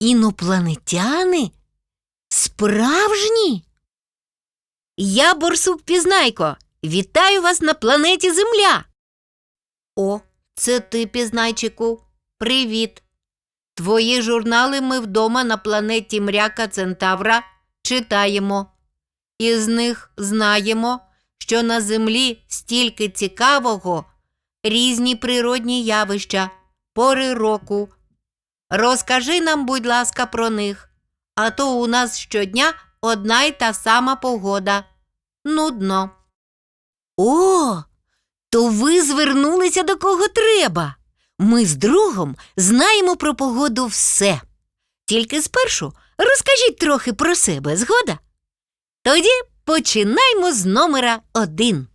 Інопланетяни? Справжні? Я борсук Пізнайко. Вітаю вас на планеті Земля. О, це ти, Пізнайчику. Привіт. Твої журнали ми вдома на планеті Мряка Центавра читаємо. Із них знаємо, що на землі стільки цікавого, різні природні явища, пори року. Розкажи нам, будь ласка, про них, а то у нас щодня одна й та сама погода. Нудно. О, то ви звернулися до кого треба. Ми з другом знаємо про погоду все. Тільки спершу розкажіть трохи про себе, згода? Тоді починаймо з номера один.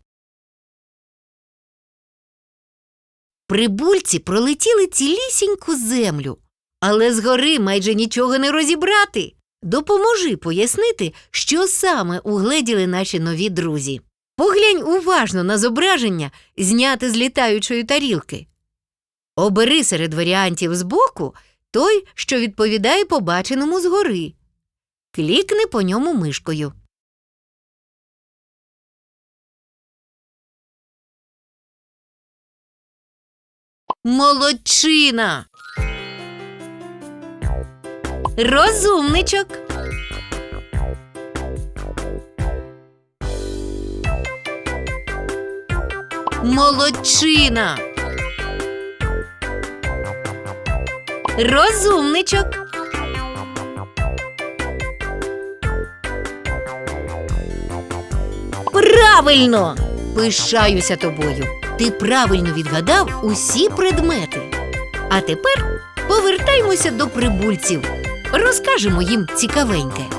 Прибульці пролетіли цілісіньку землю, але згори майже нічого не розібрати. Допоможи пояснити, що саме угледіли наші нові друзі. Поглянь уважно на зображення, зняте з літаючої тарілки. Обери серед варіантів збоку той, що відповідає побаченому згори. Клікни по ньому мишкою. Молодчина. Розумничок. Молодчина. Розумничок. Правильно! Пишаюся тобою. Ти правильно відгадав усі предмети. А тепер повертаймося до прибульців. Розкажемо їм цікавеньке.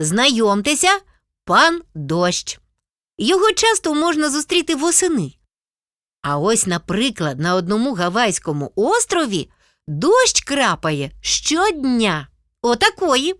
Знайомтеся, пан дощ. Його часто можна зустріти восени. А ось, наприклад, на одному гавайському острові дощ крапає щодня. Отакої.